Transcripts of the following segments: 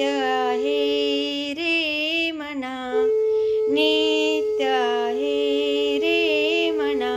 नित्य आहे रे मना नित्य आहे रे मना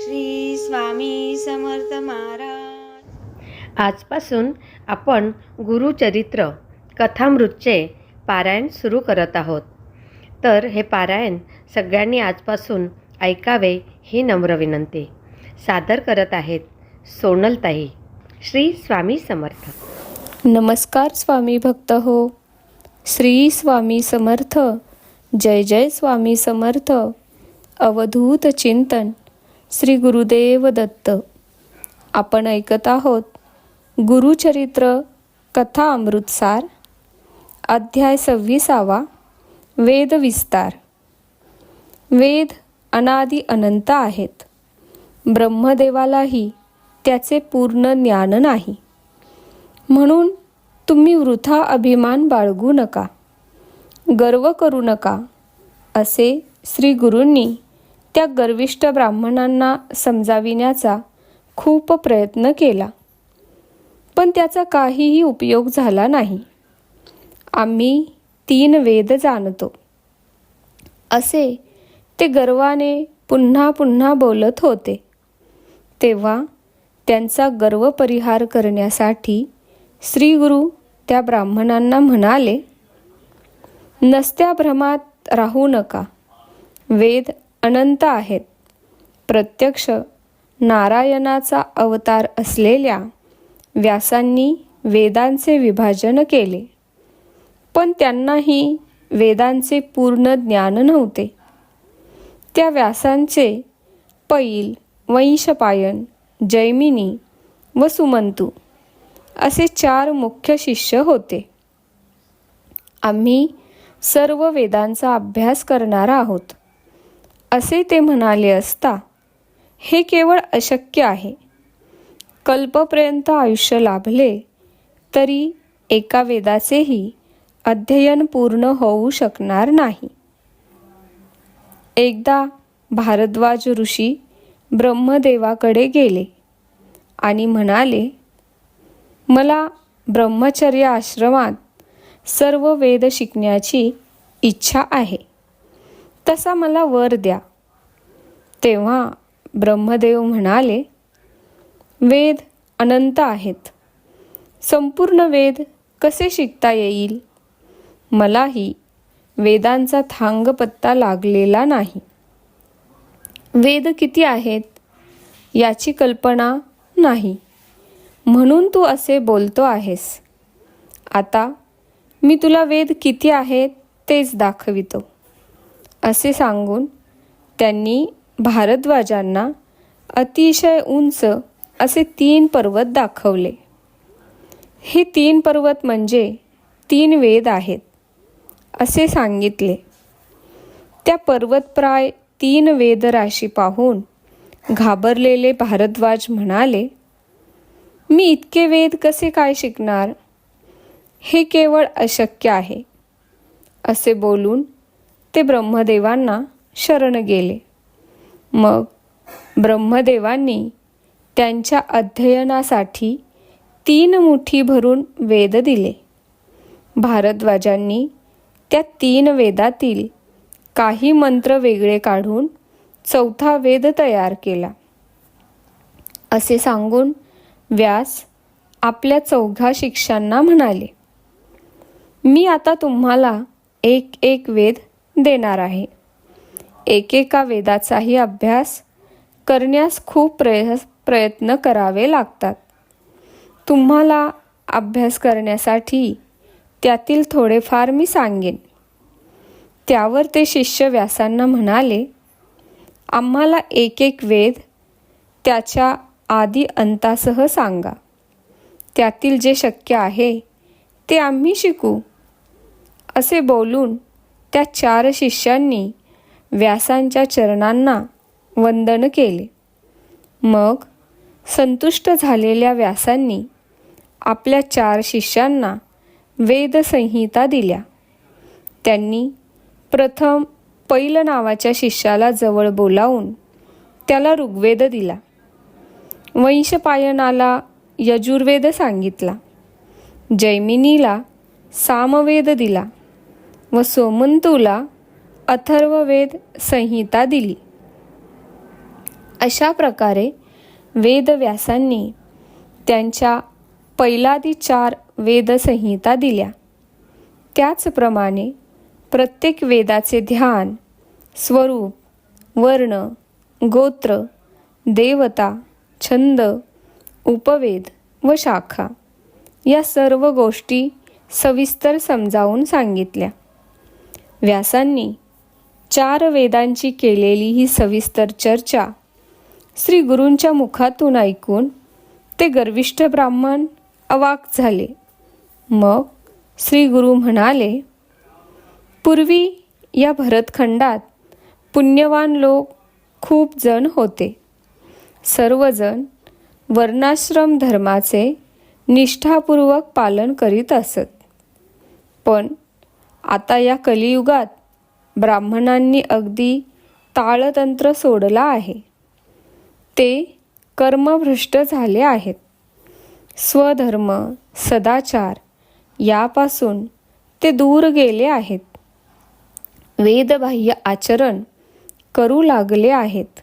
श्री स्वामी समर्थ महाराज. आजपासून आपण गुरुचरित्र कथामृतचे पारायण सुरू करत आहोत. तर हे पारायण सगळ्यांनी आजपासून ऐकावे ही नम्र विनंती. सादर करत आहेत सोनलताई श्री स्वामी समर्थ. नमस्कार स्वामी भक्त हो. श्री स्वामी समर्थ. जय जय स्वामी समर्थ. अवधूत चिंतन. श्री गुरुदेव दत्त. आपण ऐकत आहोत गुरुचरित्र कथा अमृतसार. अध्याय सव्वीसावा. वेद विस्तार. वेद अनादि अनंत आहेत. ब्रह्मदेवालाही त्याचे पूर्ण ज्ञान नाही. म्हणून तुम्ही वृथा अभिमान बाळगू नका. गर्व करू नका असे श्री गुरूंनी त्या गर्विष्ठ ब्राह्मणांना समजाविण्याचा खूप प्रयत्न केला. पण त्याचा काहीही उपयोग झाला नाही. आम्ही तीन वेद जाणतो. असे ते गर्वाने पुन्हा पुन्हा बोलत होते. तेव्हा त्यांचा गर्व परिहार करण्यासाठी श्री गुरु त्या ब्राह्मणांना म्हणाले नसत्या भ्रमात राहू नका. वेद अनंत आहेत. प्रत्यक्ष नारायणाचा अवतार असलेल्या व्यासांनी वेदांचे विभाजन केले. पण त्यांनाही वेदांचे पूर्ण ज्ञान नव्हते. त्या व्यासांचे पैल वंशपायन जैमिनी व सुमंतू असे चार मुख्य शिष्य होते. आम्ही सर्व वेदांचा अभ्यास करणार आहोत. असे ते म्हणाले असता हे केवळ अशक्य आहे. कल्पपर्यंत आयुष्य लाभले तरी एका वेदाचेही अध्ययन पूर्ण होऊ शकणार नाही. एकदा भारद्वाज ऋषी ब्रह्मदेवाकडे गेले आणि म्हणाले मला ब्रह्मचर्य आश्रमात सर्व वेद शिकण्याची इच्छा आहे. तसा मला वर द्या. तेव्हा ब्रह्मदेव म्हणाले वेद अनंत आहेत. संपूर्ण वेद कसे शिकता येईल? मलाही वेदांचा थांगपत्ता लागलेला नाही. वेद किती आहेत याची कल्पना नाही. म्हणून तू असे बोलतो आहेस. आता मी तुला वेद किती आहेत तेच दाखवितो. असे सांगून त्यांनी भारद्वाजांना अतिशय उंच असे तीन पर्वत दाखवले. हे तीन पर्वत म्हणजे तीन वेद आहेत असे सांगितले. त्या पर्वतप्राय तीन वेदराशी पाहून घाबरलेले भारद्वाज म्हणाले मी इतके वेद कसे काय शिकणार? हे केवळ अशक्य आहे. असे बोलून ते ब्रह्मदेवांना शरण गेले. मग ब्रह्मदेवांनी त्यांच्या अध्ययनासाठी तीन मुठी भरून वेद दिले. भारद्वाजांनी त्या तीन वेदातील काही मंत्र वेगळे काढून चौथा वेद तयार केला. असे सांगून व्यास आपल्या चौघा शिक्षांना म्हणाले मी आता तुम्हाला एक एक वेद देणार आहे. एकेका वेदाचाही अभ्यास करण्यास खूप प्रय प्रयत्न करावे लागतात. तुम्हाला अभ्यास करण्यासाठी त्यातील थोडेफार मी सांगेन. त्यावर ते शिष्य व्यासांना म्हणाले आम्हाला एक एक वेद त्याच्या आदी अंतासह सांगा. त्यातील जे शक्य आहे ते आम्ही शिकू. असे बोलून त्या चार शिष्यांनी व्यासांच्या चरणांना वंदन केले. मग संतुष्ट झालेल्या व्यासांनी आपल्या चार शिष्यांना वेदसंहिता दिल्या. त्यांनी प्रथम पैल नावाच्या शिष्याला जवळ बोलावून त्याला ऋग्वेद दिला. वंशपायनाला यजुर्वेद सांगितला. जैमिनीला सामवेद दिला व सोमंतूला अथर्ववेद संहिता दिली. अशा प्रकारे वेदव्यासांनी त्यांच्या पैलादी चार वेदसंहिता दिल्या. त्याचप्रमाणे प्रत्येक वेदाचे ध्यान स्वरूप वर्ण गोत्र देवता छंद उपवेद व शाखा या सर्व गोष्टी सविस्तर समजावून सांगितल्या. व्यासांनी चार वेदांची केलेली ही सविस्तर चर्चा श्री गुरूंच्या मुखातून ऐकून ते गर्विष्ठ ब्राह्मण अवाक झाले. मग श्री गुरु म्हणाले पूर्वी या भरतखंडात पुण्यवान लोक खूप जण होते. सर्वजण वर्णाश्रम धर्माचे निष्ठापूर्वक पालन करीत असत. पण आता या कलियुगात ब्राह्मणांनी अगदी ताळतंत्र सोडला आहे. ते कर्मभ्रष्ट झाले आहेत. स्वधर्म सदाचार यापासून ते दूर गेले आहेत. वेदबाह्य आचरण करू लागले आहेत.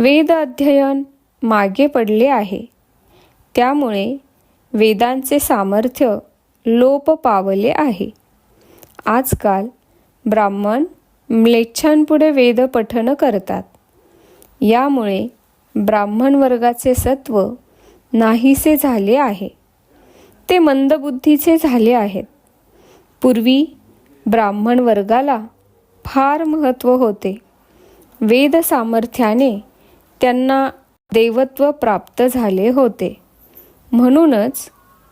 वेद अध्ययन मागे पडले आहे. त्यामुळे वेदांचे सामर्थ्य लोप पावले आहे. आजकाल ब्राह्मण म्लेच्छांपुढे वेद पठन करतात. यामुळे ब्राह्मण वर्गाचे सत्व नाहीसे झाले आहे. ते मंदबुद्धीचे झाले आहेत. पूर्वी ब्राह्मण वर्गाला फार महत्त्व होते. वेद सामर्थ्याने त्यांना देवत्व प्राप्त झाले होते. म्हणूनच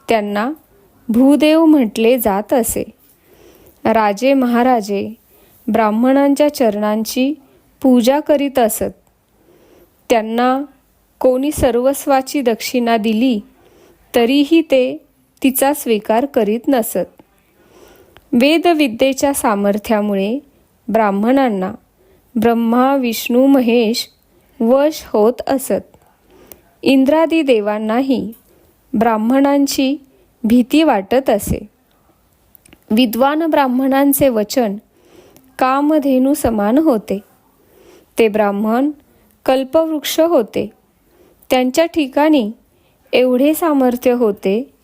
त्यांना भूदेव म्हटले जात असे. राजे महाराजे ब्राह्मणांच्या चरणांची पूजा करीत असत. त्यांना कोणी सर्वस्वाची दक्षिणा दिली तरीही ते तिचा स्वीकार करीत नसत. वेदविद्येच्या सामर्थ्यामुळे ब्राह्मणांना ब्रह्मा विष्णू महेश वश होत असत. इंद्रादी देवांनाही ब्राह्मणांची भीती वाटत असे. विद्वान ब्राह्मणांचे वचन कामधेनू समान होते. ते ब्राह्मण कल्पवृक्ष होते. त्यांच्या ठिकाणी एवढे सामर्थ्य होते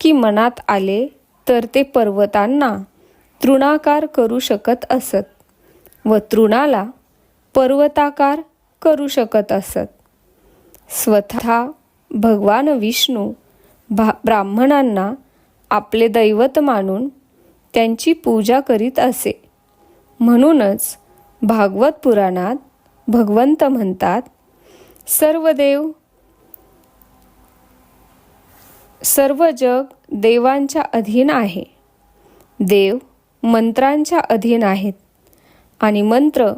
की मनात आले तर ते पर्वतांना तृणाकार करू शकत असत व तृणाला पर्वताकार करू शकत असत. स्वतः भगवान विष्णू भा ब्राह्मणांना आपले दैवत मानून त्यांची पूजा करीत असे. म्हणूनच भागवत पुराणात भगवंत म्हणतात सर्व देव सर्व जग देवांच्या अधीन आहे. देव मंत्रांच्या अधीन आहेत आणि मंत्र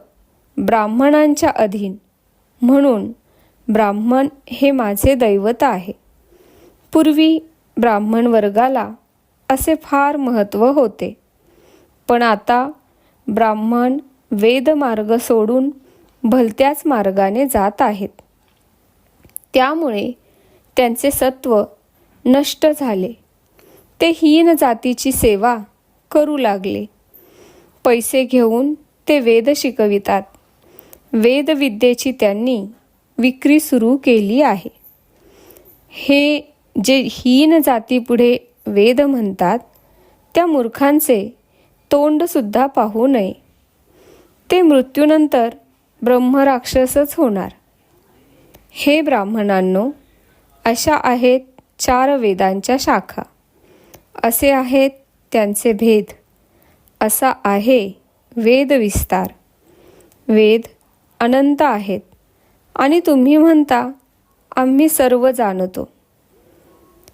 ब्राह्मणांच्या अधीन म्हणून ब्राह्मण हे माझे दैवत आहे. पूर्वी ब्राह्मण वर्गाला असे फार महत्त्व होते. पण आता ब्राह्मण वेदमार्ग सोडून भलत्याच मार्गाने जात आहेत. त्यामुळे त्यांचे सत्व नष्ट झाले. ते हीन जातीची सेवा करू लागले. पैसे घेऊन ते वेद शिकवितात. वेदविद्येची त्यांनी विक्री सुरू केली आहे. हे जे हीन जातीपुढे वेद म्हणतात त्या मूर्खांचे तोंडसुद्धा पाहू नये. ते मृत्यूनंतर ब्रह्मराक्षसच होणार. हे ब्राह्मणांनो अशा आहेत चार वेदांच्या शाखा. असे आहेत त्यांचे भेद. असा आहे वेद विस्तार वेद अनंत आहेत. आणि तुम्ही म्हणता आम्ही सर्व जाणतो.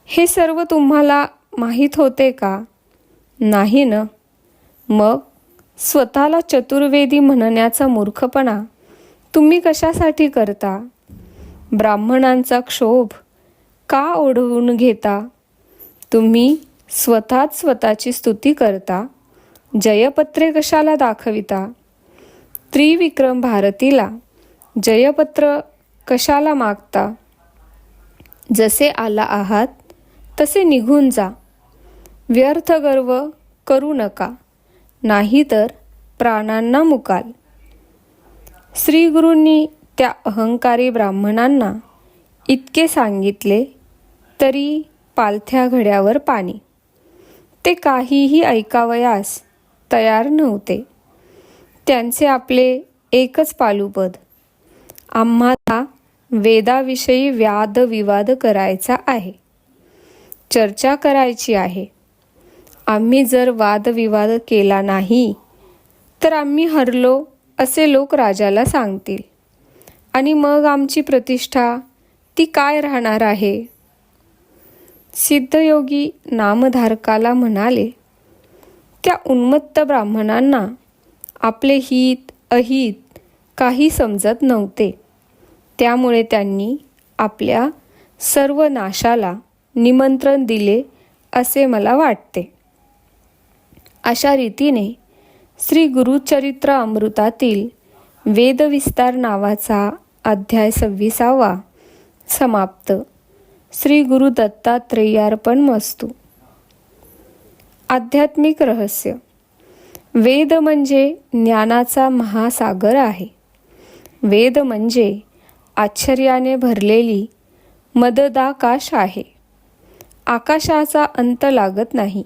हे सर्व तुम्हाला माहीत होते का? नाही ना. मग स्वतःला चतुर्वेदी म्हणण्याचा मूर्खपणा तुम्ही कशासाठी करता? ब्राह्मणांचा क्षोभ का ओढवून घेता? तुम्ही स्वतःच स्वतःची स्तुती करता? जयपत्रे कशाला दाखविता? त्रिविक्रम भारतीला जयपत्र कशाला मागता? जसे आला आहात तसे निघून जा. व्यर्थ गर्व करू नका नाहीतर प्राणांना मुकाल. श्रीगुरूंनी त्या अहंकारी ब्राह्मणांना इतके सांगितले तरी पालथ्या घड्यावर पाणी. ते काहीही ऐकावयास तयार नव्हते. त्यांचे आपले एकच पालुपद. आम्हाला वेदाविषयी व्यादविवाद करायचा आहे. चर्चा करायची आहे. आम्ही जर वादविवाद केला नाही तर आम्ही हरलो असे लोक राजाला सांगतील. आणि मग आमची प्रतिष्ठा ती काय राहणार आहे? सिद्धयोगी नामधारकाला म्हणाले त्या उन्मत्त ब्राह्मणांना आपले हित अहित काही समजत नव्हते. त्यामुळे त्यांनी आपल्या सर्व नाशाला निमंत्रण दिले असे मला वाटते. अशा रीतीने श्री गुरुचरित्र अमृतातील वेदविस्तार नावाचा अध्याय सव्वीसावा समाप्त. श्री गुरु दत्तात्रेयार्पण मस्तू आध्यात्मिक रहस्य. वेद म्हणजे ज्ञानाचा महासागर आहे. वेद म्हणजे आश्चर्याने भरलेली मददाकाश आहे. आकाशाचा अंत लागत नाही.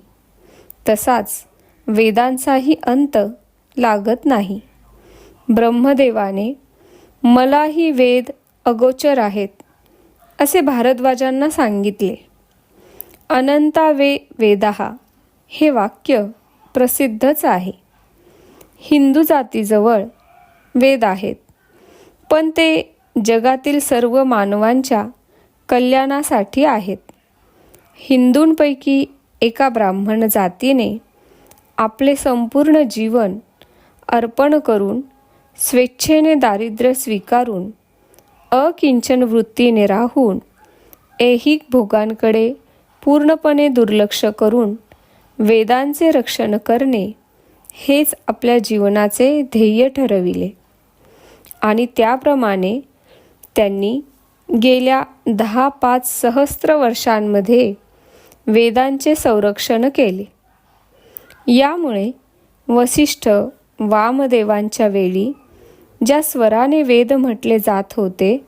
तसाच वेदांचाही अंत लागत नाही. ब्रह्मदेवाने मलाही वेद अगोचर आहेत असे भारद्वाजांना सांगितले. अनंता वे वेदहा हे वाक्य प्रसिद्धच आहे. हिंदू जातीजवळ वेद आहेत. पण ते जगातील सर्व मानवांच्या कल्याणासाठी आहेत. हिंदूंपैकी एका ब्राह्मण जातीने आपले संपूर्ण जीवन अर्पण करून स्वेच्छेने दारिद्र्य स्वीकारून अकिंचन वृत्तीने राहून ऐहिक भोगांकडे पूर्णपणे दुर्लक्ष करून वेदांचे रक्षण करणे हेच आपल्या जीवनाचे ध्येय ठरविले. आणि त्याप्रमाणे त्यांनी गेल्या दहा पाच सहस्त्र वर्षांमध्ये वेदांचे संरक्षण केले. यामुळे वसिष्ठ वामदेवांच्या वेळी ज्या स्वराने वेद म्हटले जात होते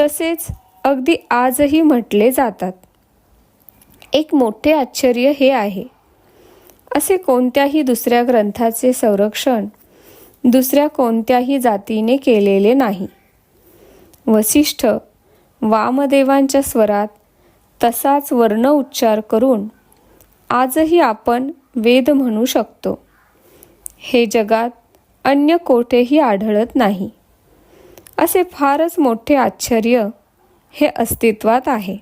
तसेच अगदी आजही म्हटले जातात. एक मोठे आश्चर्य हे आहे. असे कोणत्याही दुसऱ्या ग्रंथाचे संरक्षण दुसऱ्या कोणत्याही जातीने केलेले नाही. वसिष्ठ वामदेवांच्या स्वरात तसाच वर्ण उच्चार करून आजही आपण वेद म्हणू शकतो. हे जगात अन्य कोठेही आढळत नाही. असे फारच मोठे आश्चर्य हे अस्तित्वात आहे.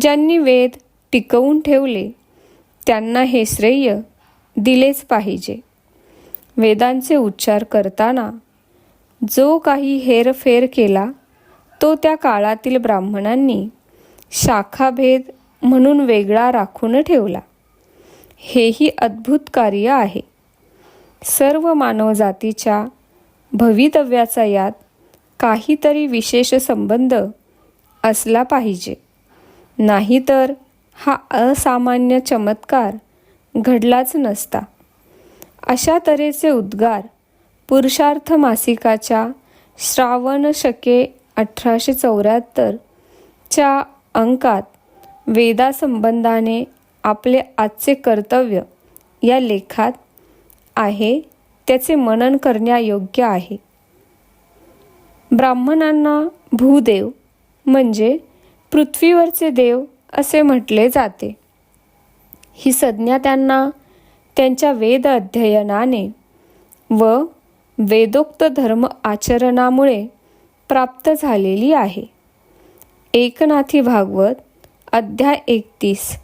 ज्यांनी वेद टिकवून ठेवले त्यांना हे श्रेय दिलेच पाहिजे. वेदांचे उच्चार करताना जो काही हेरफेर केला तो त्या काळातील ब्राह्मणांनी शाखाभेद म्हणून वेगळा राखून ठेवला. हेही अद्भुत कार्य आहे. सर्व मानवजातीच्या भवितव्याचा यात काहीतरी विशेष संबंध असला पाहिजे. नाहीतर हा असामान्य चमत्कार घडलाच नसता. अशा तऱ्हेचे उद्गार पुरुषार्थ मासिकाच्या श्रावण शके अठराशे चौऱ्याहत्तर च्या अंकात वेदासंबंधाने आपले आजचे कर्तव्य या लेखात आहे त्याचे मनन करण्यायोग्य आहे. ब्राह्मणांना भूदेव म्हणजे पृथ्वीवरचे देव असे म्हटले जाते. ही संज्ञा त्यांना त्यांच्या वेद अध्ययनाने व वेदोक्त धर्म आचरणामुळे प्राप्त झालेली आहे. एकनाथी भागवत अध्याय एकतीस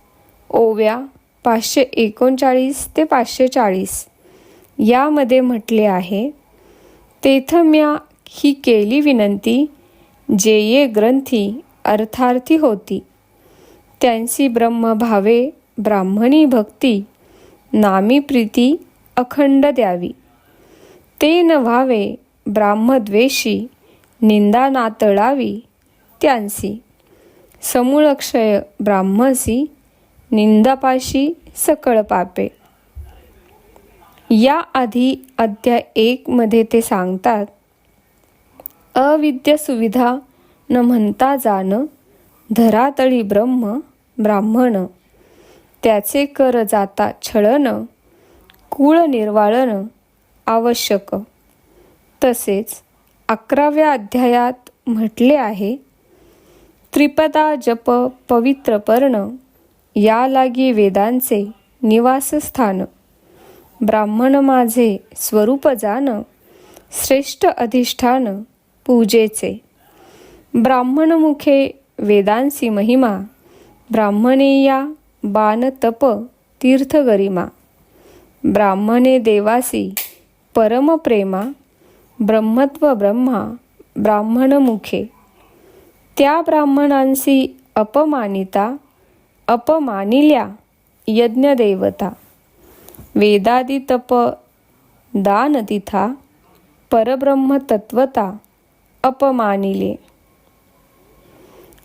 ओव्या पाचशे एकोणचाळीस ते पाचशे चाळीस. यामध्ये म्हटले आहे तेथ म्या ही केली विनंती जे ये ग्रंथी अर्थार्थी होती. त्यांची ब्रह्म भावे ब्राह्मणी भक्ती नामी प्रीती अखंड द्यावी. ते न व्हावे ब्राह्मद्वेषी निंदा नातळावी त्यांसी. समूळक्षय ब्राह्मसी निंदापाशी सकळ पापे. या आधी अध्याय एक मध्ये ते सांगतात अविद्य सुविधा न म्हणता जाण धरातळी ब्रह्म ब्राह्मण त्याचे कर जाता छळण कुळ निर्वाळन आवश्यक. तसेच अकराव्या अध्यायात म्हटले आहे त्रिपदा जप पवित्र पर्ण या लागी वेदांचे निवासस्थान ब्राह्मण माझे स्वरूप जान श्रेष्ठ अधिष्ठान पूजेचे. ब्राह्मणमुखे वेदांसी महिमा ब्राह्मणेया बाण तप तीर्थ गरिमा ब्राह्मणे देवासी परमप्रेमा ब्रह्मत्व ब्रह्मा ब्राह्मणमुखे त्या ब्राह्मणांसी अपमानिता अपमानिल्या यज्ञदेवता वेदादितप दानतिथा परब्रह्म तत्वता अपमानिले.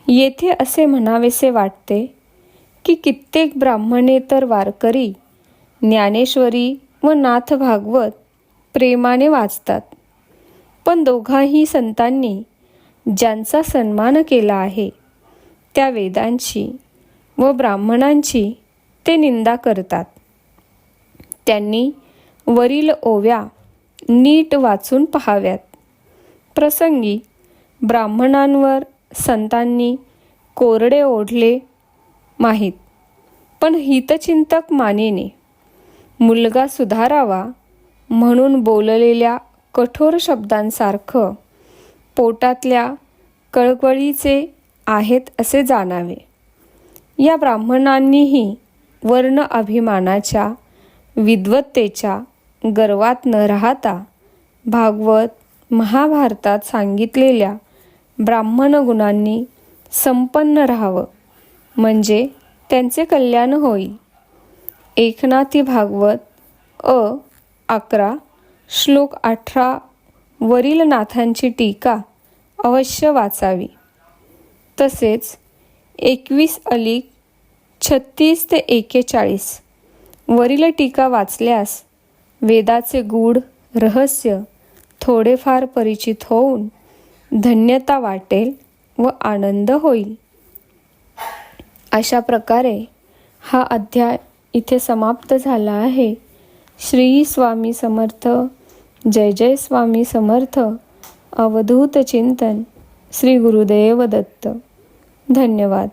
येथे असे म्हणावेसे वाटते की कित्येक ब्राह्मणे तर वारकरी ज्ञानेश्वरी व नाथ भागवत प्रेमाने वाचतात. पण दोघाही संतांनी ज्यांचा सन्मान केला आहे त्या वेदांची व ब्राह्मणांची ते निंदा करतात. त्यांनी वरील ओव्या नीट वाचून पहाव्यात. प्रसंगी ब्राह्मणांवर संतांनी कोरडे ओढले माहीत. पण हितचिंतक मानेने मुलगा सुधारावा म्हणून बोललेल्या कठोर शब्दांसारखं पोटातल्या कळकळीचे आहेत असे जाणावे. या ब्राह्मणांनीही वर्ण अभिमानाच्या विद्वत्तेच्या गर्वात न राहता भागवत महाभारतात सांगितलेल्या ब्राह्मण गुणांनी संपन्न राहावं. म्हणजे त्यांचे कल्याण होईल एकनाथी भागवत अ अकरा श्लोक अठरा वरील नाथांची टीका अवश्य वाचावी. तसेच एकवीस अलीक छत्तीस ते एकेचाळीस वरील टीका वाचल्यास वेदाचे गूढ रहस्य थोडेफार परिचित होऊन धन्यता वाटेल व आनंद होईल. अशा प्रकारे हा अध्याय इथे समाप्त झाला आहे. श्री स्वामी समर्थ जय जय स्वामी समर्थ अवधूत चिंतन श्री गुरुदेव दत्त. धन्यवाद.